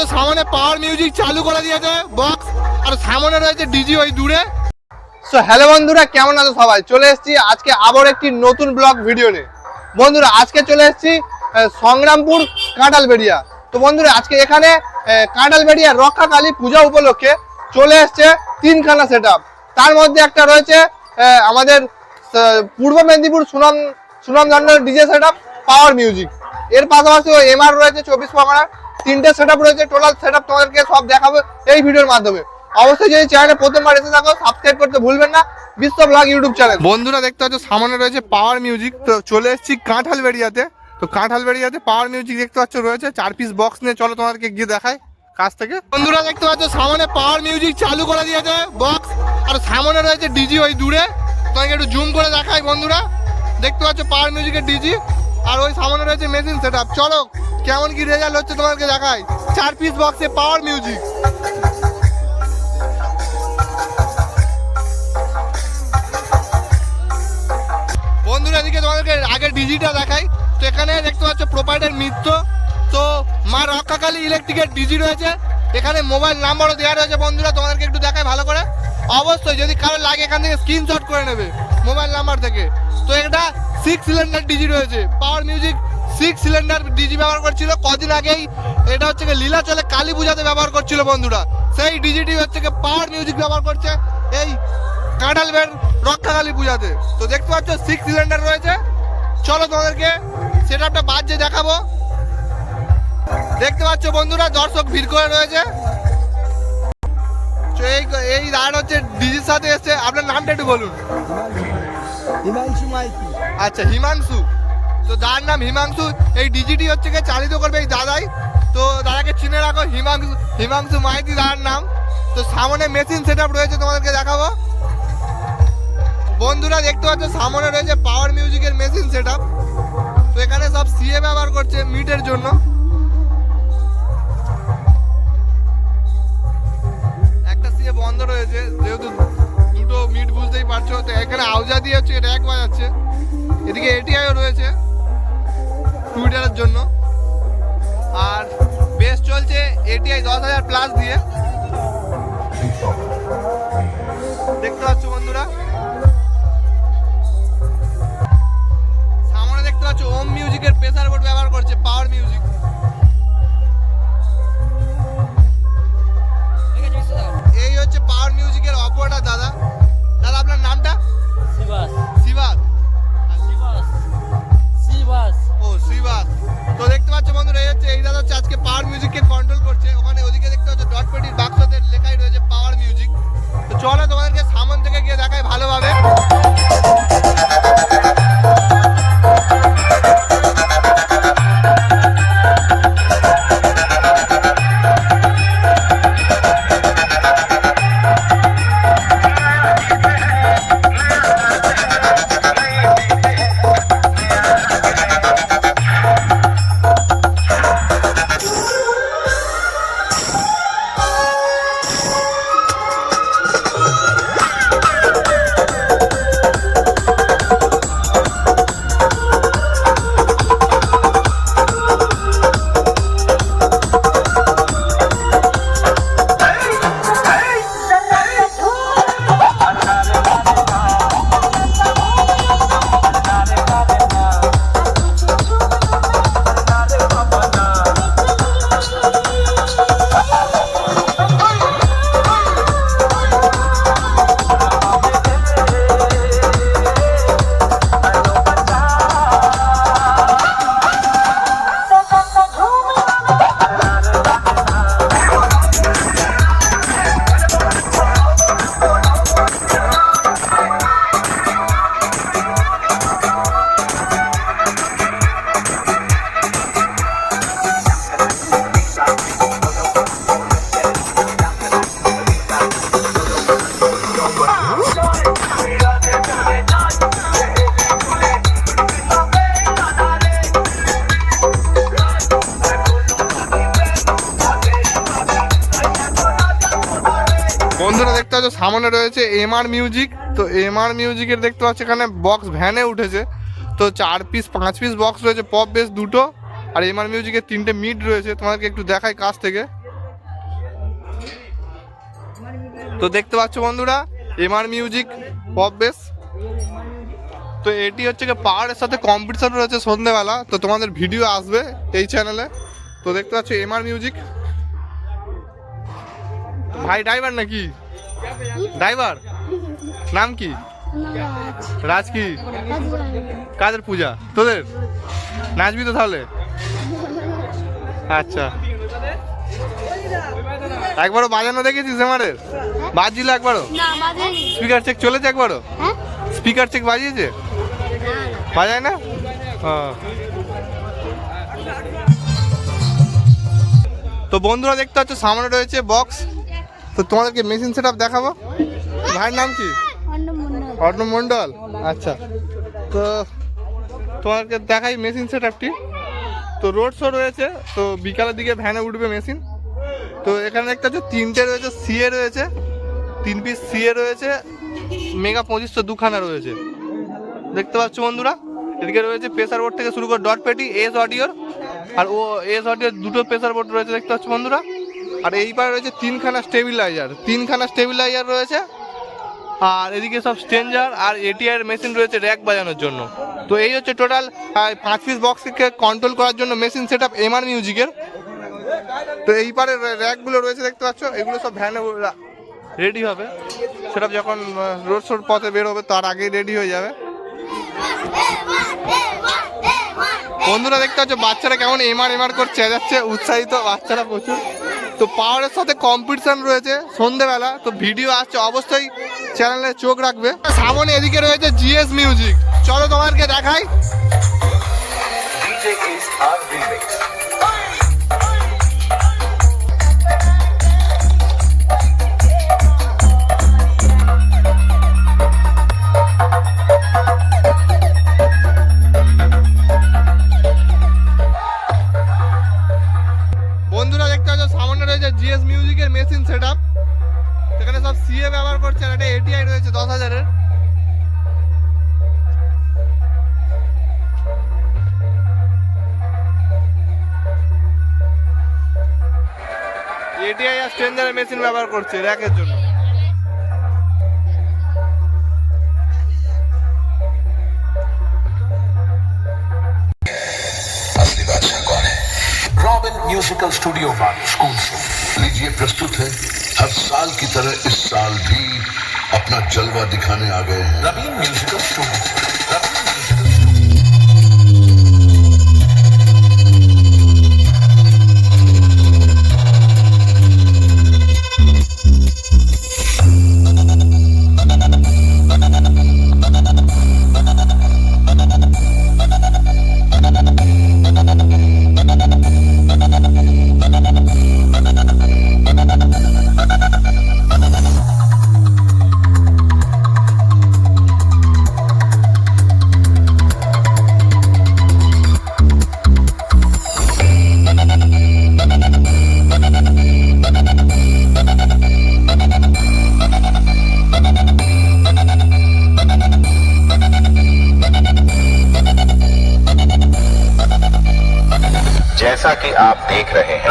পাচ্ছ সামনে power music চালু করে দিয়েছে বক্স আর সামনে রয়েছে ডিজি ওই দূরে। সো হ্যালো বন্ধুরা কেমন আছো সবাই? চলে এসেছি আজকে আবার একটি নতুন ব্লগ ভিডিও নিয়ে। বন্ধুরা আজকে চলে এসেছি সংগ্রামপুর কাঁঠালবেড়িয়া। তো বন্ধুরা আজকে এখানে আহ, কাঁঠালবেড়িয়া রক্ষাকালী পূজা উপলক্ষে চলে এসছে তিনখানা সেট তার মধ্যে একটা রয়েছে আমাদের পূর্ব মেদিনীপুর সুনাম সুনামধন্য ডিজে সেট পাওয়ার মিউজিক এর পাশাপাশি এমআর রয়েছে চব্বিশ পরগনার। তিনটে সেট আপ রয়েছে টোটাল সেট আপ তোমাদেরকে সব দেখাবো এই ভিডিওর মাধ্যমে। অবশ্যই যদি চ্যানেলে প্রথমবার এসে থাকো সাবস্ক্রাইব করতে ভুলবেন না। বিশ্ব ব্লগ ইউটিউব চ্যানেল বন্ধুরা, দেখতে পাচ্ছ, সামনে রয়েছে পাওয়ার মিউজিক তো চলে এসেছি কাঁঠালবেড়িয়াতে। তো কাঁঠালবেড়িয়াতে পাওয়ার মিউজিক দেখতে পাচ্ছ, রয়েছে। চার পিস বক্স নিয়ে চলো তোমাদেরকে গিয়ে দেখাই কাছ থেকে। বন্ধুরা, দেখতে পাচ্ছ, সামনে পাওয়ার মিউজিক চালু করে দিয়েছে বক্স আর সামনে রয়েছে ডিজি ওই দূরে। তোমাকে একটু জুম করে দেখাই বন্ধুরা। দেখতে পাচ্ছ পাওয়ার মিউজিকের ডিজি আর ওই সামনে রয়েছে মেশিন সেট আপ চলো। কেমন কি রেজাল্ট হচ্ছে তোমাকে দেখাই? চার পিস বক্সে পাওয়ার মিউজিক বন্ধুরা, এদিকে তোমাদেরকে আগে ডিজিটা দেখাই। তো এখানে দেখতে পাচ্ছ প্রোপাইটার মিত্র। তো মা রক্ষাকালী ইলেকট্রিকের ডিজি রয়েছে। এখানে মোবাইল নাম্বারও দেওয়া রয়েছে বন্ধুরা, তোমাদেরকে একটু দেখাই ভালো করে। অবশ্যই যদি কারও লাগে এখান থেকে স্ক্রিনশট করে নেবে মোবাইল নাম্বার থেকে। তো এটা সিক্স সিলিন্ডার ডিজি রয়েছে। Power music six cylinder DG ব্যবহার করছিল। কদিন আগেই এটা হচ্ছে লীলাচলে কালী পূজাতে ব্যবহার করছিল বন্ধুরা। সেই ডিজিটি হচ্ছে কি পাওয়ার মিউজিক ব্যবহার করছে এই কাঁঠালবের রক্ষাকালী পূজাতে। তো দেখতে পাচ্ছ সিক্স সিলিন্ডার রয়েছে। চলো তোমাদেরকে সেটা একটা বাজে দেখাবো। দেখতে পাচ্ছ বন্ধুরা দর্শক ভিড় করে রয়েছে। এই এই রান হচ্ছে ডিজির সাথে এসছে। আপনার নামটা একটু বলুন। হিমাংশু মাইতি। আচ্ছা হিমাংশু। তো যার নাম হিমাংশু। এই ডিজিটি হচ্ছে গিয়ে চালিত করবে এই দাদাই। তো দাদাকে চিনে রাখো, হিমাংশু হিমাংশু মাইতি দাদার নাম। তো সামনে মেশিন সেট রয়েছে তোমাদেরকে দেখাবো। বন্ধুরা দেখতে পাচ্ছ, সামনে রয়েছে পাওয়ার মিউজিকের মেশিন সেট তো এখানে সব সিএ ব্যবহার করছে মিটের জন্য। একটা সিএ বন্ধ রয়েছে, যেহেতু দুটো মিট বুঝতেই পারছ, তো এখানে আউজা দিয়ে হচ্ছে এটা এক বাজাচ্ছে। এদিকে এটিআইও রয়েছে। টুইটারের জন্য। আর বেশ চলছে এটিআই দশ হাজার প্লাস দিয়ে। দেখতে পাচ্ছ বন্ধুরা? সামনে দেখতে পাচ্ছ ওম মিউজিকের প্রেসার বোর্ড ব্যবহার করছে পাওয়ার মিউজিক হচ্ছে আজকে পাওয়ার মিউজিককে কন্ট্রোল করছে। ওখানে ওদিকে দেখতে হচ্ছে ডট পেটির বাক্সতে লেখাই রয়েছে পাওয়ার মিউজিক তো চলো তোমাদেরকে সামন থেকে গিয়ে দেখাই ভালোভাবে। সামনে রয়েছে এম আর মিউজিক তো এম আর মিউজিকের দেখতে পাচ্ছি এখানে বক্স ভ্যানে উঠেছে। তো চার পিস পাঁচ পিস বক্স রয়েছে পপ বেস দুটো। আর এম আর মিউজিকের তিনটে মিড রয়েছে, তোমাদেরকে একটু দেখাই কাছ থেকে। তো দেখতে পাচ্ছ বন্ধুরা M R music pop bass তো এটি হচ্ছে কি পাহাড়ের সাথে কম্পিটিশন রয়েছে সন্ধ্যেবেলা তো তোমাদের ভিডিও আসবে এই চ্যানেলে তো দেখতে পাচ্ছ এম আর মিউজিক ভাই ড্রাইভার নাকি? ড্রাইভার নাম কি? রাজ কি? কাদের পূজা? তোদের? নাচবি তো তাহলে? আচ্ছা। একবারও বাজানো দেখেছিস এমারের বাজছিল একবারও? স্পিকার চেক চলেছে একবারও? হ্যাঁ? স্পিকার চেক বাজিয়েছে? বাজায় না। তো বন্ধুরা দেখতে পাচ্ছ সামনে রয়েছে বক্স তো তোমাদেরকে মেশিন সেট আপ দেখাবো? ভাইয়ের নাম কি? মন্ডল অর্ণব মণ্ডল। আচ্ছা। তো তোমাকে দেখাই মেশিন সেট তো রোড শো রয়েছে, তো বিকালের দিকে ভ্যানে উঠবে মেশিন। তো এখানে একটা পাচ্ছ, তিনটে রয়েছে সিএ রয়েছে, তিন পিস সিএ রয়েছে মেগা পঁচিশশো দুখানা রয়েছে। দেখতে পাচ্ছ বন্ধুরা, এদিকে রয়েছে প্রেসার বোর্ড থেকে শুরু করে ডট পেটি এস অডিওর আর ও এস অডিওর দুটো প্রেসার বোর্ড রয়েছে, দেখতে পাচ্ছ বন্ধুরা। আর এই পারে রয়েছে তিনখানা স্টেবিলাইজার তিনখানা স্টেবিলাইজার রয়েছে। আর এদিকে সব স্টেঞ্জার আর এটিআর মেশিন রয়েছে র্যাক বাজানোর জন্য। তো এই হচ্ছে টোটাল পাঁচ পিস বক্সকে কন্ট্রোল করার জন্য মেশিন সেট আপ এমআর মিউজিকের তো এই পারে র্যাকগুলো রয়েছে দেখতে পাচ্ছ, এগুলো সব ভ্যানে রেডি হবে। সেটা যখন রোড শোর পথে বের হবে তার আগেই রেডি হয়ে যাবে। বন্ধুরা দেখতে পাচ্ছ, বাচ্চারা কেমন এমআর এমআর করে চেঁচাচ্ছে, উৎসাহিত, বাচ্চারা প্রচুর। তো পাওয়ারের সাথে কম্পিটিশন রয়েছে সন্ধেবেলা, তো ভিডিও আসছে, অবশ্যই চ্যানেলে চোখ রাখবে। সামনে এদিকে রয়েছে জিএস মিউজিক চলো তোমাকে দেখাই। এটিআই আর স্ট্রেঞ্জারের মেশিন ব্যবহার করছে র্যাকের জন্য असली बादशाह कौन है Robin musical studio one school से लीजिए प्रस्तुत है हर साल की तरह इस साल भी अपना जलवा दिखाने आ गए हैं रबीन म्यूजिकल स्टूडियो जैसा कि आप देख रहे हैं।